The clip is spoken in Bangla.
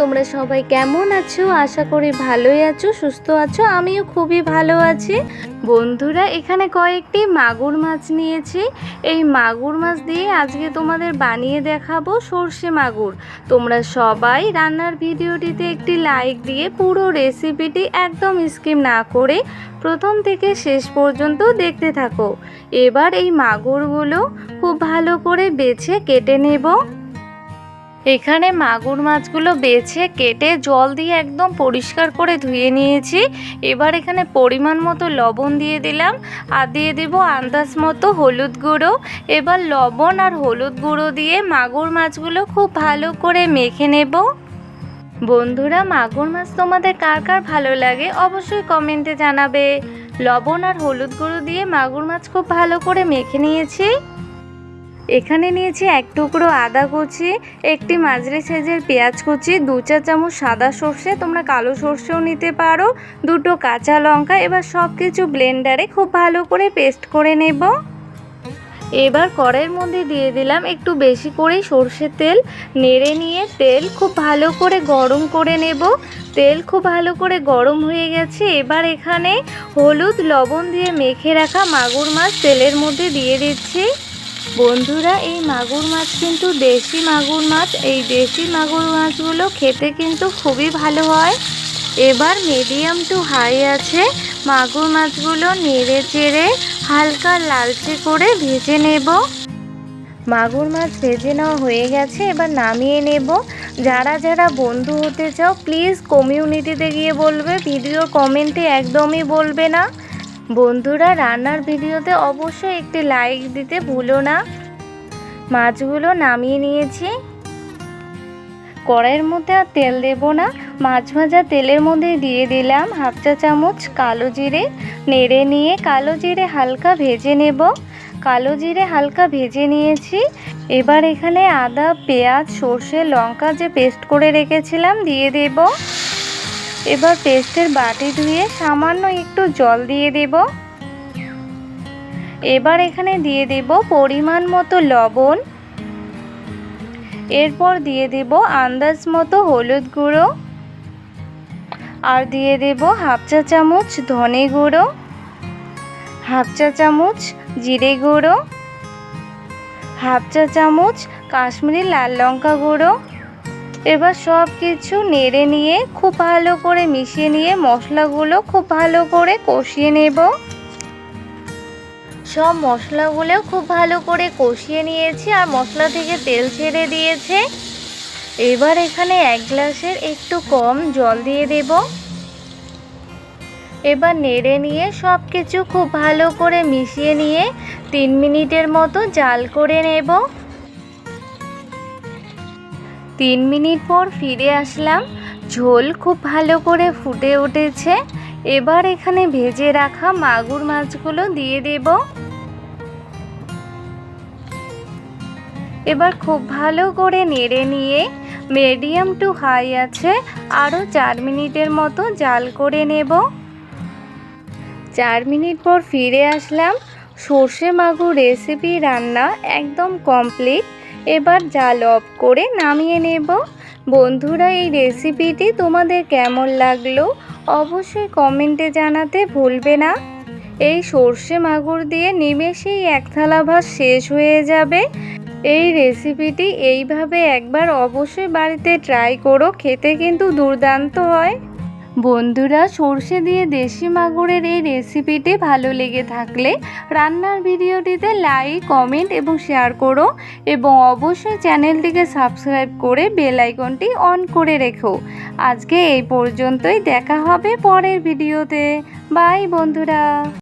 তোমরা সবাই কেমন আছো? আশা করি ভালোই আছো, সুস্থ আছো, আমিও খুবই ভালো আছি। বন্ধুরা, এখানে কয়েকটি মাগুর মাছ নিয়েছি। এই মাগুর মাছ দিয়ে আজকে তোমাদের বানিয়ে দেখাবো সর্ষে মাগুর। তোমরা সবাই রান্নার ভিডিওটিতে একটি লাইক দিয়ে পুরো রেসিপিটি একদম স্কিম না করে প্রথম থেকে শেষ পর্যন্ত দেখতে থাকো। এবার এই মাগুরগুলো খুব ভালো করে বেছে কেটে নেব। এখানে মাগুর মাছগুলো বেছে কেটে জল দিয়ে একদম পরিষ্কার করে ধুয়ে নিয়েছি। এবার এখানে পরিমাণ মতো লবণ দিয়ে দিলাম। আর দিয়ে দেবো আন্দাজ মতো হলুদ গুঁড়ো। এবার লবণ আর হলুদ গুঁড়ো দিয়ে মাগুর মাছগুলো খুব ভালো করে মেখে নেব। বন্ধুরা, মাগুর মাছ তোমাদের কার কার ভালো লাগে অবশ্যই কমেন্টে জানাবে। লবণ আর হলুদ গুঁড়ো দিয়ে মাগুর মাছ খুব ভালো করে মেখে নিয়েছি। এখানে নিয়েছি এক টুকরো আদা কুচি, একটি মাঝারি সাইজের পেঁয়াজ কুচি, দু চা চামচ সাদা সর্ষে, তোমরা কালো সর্ষেও নিতে পারো, দুটো কাঁচা লঙ্কা, এবার সব কিছু ব্লেন্ডারে খুব ভালো করে পেস্ট করে নেব। এবার কড়াইয়ের মধ্যে দিয়ে দিলাম একটু বেশি করে সর্ষের তেল, নেড়ে নিয়ে তেল খুব ভালো করে গরম করে নেব। তেল খুব ভালো করে গরম হয়ে গেছে, এবার এখানে হলুদ লবণ দিয়ে মেখে রাখা মাগুর মাছ তেলের মধ্যে দিয়ে দিচ্ছি। বন্ধুরা, এই মাগুর মাছ কিন্তু দেশি মাগুর মাছ। এই দেশি মাগুর মাছগুলো খেতে কিন্তু খুবই ভালো হয়। এবার মিডিয়াম টু হাই আছে। মাগুর মাছগুলো নেড়ে চেড়ে হালকা লালচে করে ভেজে নেব। মাগুর মাছ ভেজে নেওয়া হয়ে গেছে, এবার নামিয়ে নেব। যারা যারা বন্ধু হতে চাও প্লিজ কমিউনিটিতে গিয়ে বলবে ভিডিও কমেন্টে একদমই বলবে না। বন্ধুরা, রান্নার ভিডিওতে অবশ্যই একটি লাইক দিতে ভুলো না। মাছগুলো নামিয়ে নিয়েছি। কড়াইয়ের মধ্যে আর তেল দেব না। মাছ ভাজা তেলের মধ্যে দিয়ে দিলাম হাফ চা চামচ কালো জিরে। নেড়ে নিয়ে কালো জিরে হালকা ভেজে নেব। কালো জিরে হালকা ভেজে নিয়েছি। এবার এখানে আদা, পেঁয়াজ, সর্ষে, লঙ্কা যে পেস্ট করে রেখেছিলাম দিয়ে দেব। এবার পেস্টের বাটি ধুয়ে সামান্য একটু জল দিয়ে দেব। এবার এখানে দিয়ে দেব পরিমাণ মতো লবণ। এরপর দিয়ে দেব আন্দাজ মতো হলুদ গুঁড়ো। আর দিয়ে দেব হাফ চা চামচ ধনে গুঁড়ো। হাফ চা চামচ জিরে গুঁড়ো। হাফ চা চামচ কাশ্মীরি লাল লঙ্কা গুঁড়ো। এবার সব কিছু নেড়ে নিয়ে খুব ভালো করে মিশিয়ে নিয়ে মশলাগুলো খুব ভালো করে কষিয়ে নেব। সব মশলাগুলো খুব ভালো করে কষিয়ে নিয়েছি আর মশলা থেকে তেল ছেড়ে দিয়েছে। এবার এখানে এক গ্লাসের একটু কম জল দিয়ে দেব। এবার নেড়ে নিয়ে সব কিছু খুব ভালো করে মিশিয়ে নিয়ে তিন মিনিটের মতো জাল করে নেব। তিন মিনিট পর ফিরে আসলাম। ঝোল খুব ভালো করে ফুটে উঠেছে। এবার এখানে ভেজে রাখা মাগুর মাছগুলো দিয়ে দেব। এবার খুব ভালো করে নেড়ে নিয়ে মিডিয়াম টু হাই আছে আরও চার মিনিটের মতো জাল করে নেব। চার মিনিট পর ফিরে আসলাম। সর্ষে মাগুর রেসিপি রান্না একদম কমপ্লিট এবার জাল অফ করে নামিয়ে নেব। বন্ধুরা, এই রেসিপিটি তোমাদের কেমন লাগল অবশ্যই কমেন্টে জানাতে ভুলবে না। এই সর্ষে মাগুর দিয়ে নিমেষেই এক থালা ভাত শেষ হয়ে যাবে। এই রেসিপিটি এইভাবে একবার অবশ্যই বাড়িতে ট্রাই করো, খেতে কিন্তু দুর্দান্ত হয়। বন্ধুরা, সর্ষে দিয়ে দেশি মাগুরের এই রেসিপিটি ভালো লেগে থাকলে রান্নার ভিডিওটিতে লাইক কমেন্ট এবং শেয়ার করো এবং অবশ্যই চ্যানেলটিকে সাবস্ক্রাইব করে বেল আইকনটি অন করে রেখো। আজকে এই পর্যন্তই, দেখা হবে পরের ভিডিওতে। বাই বন্ধুরা।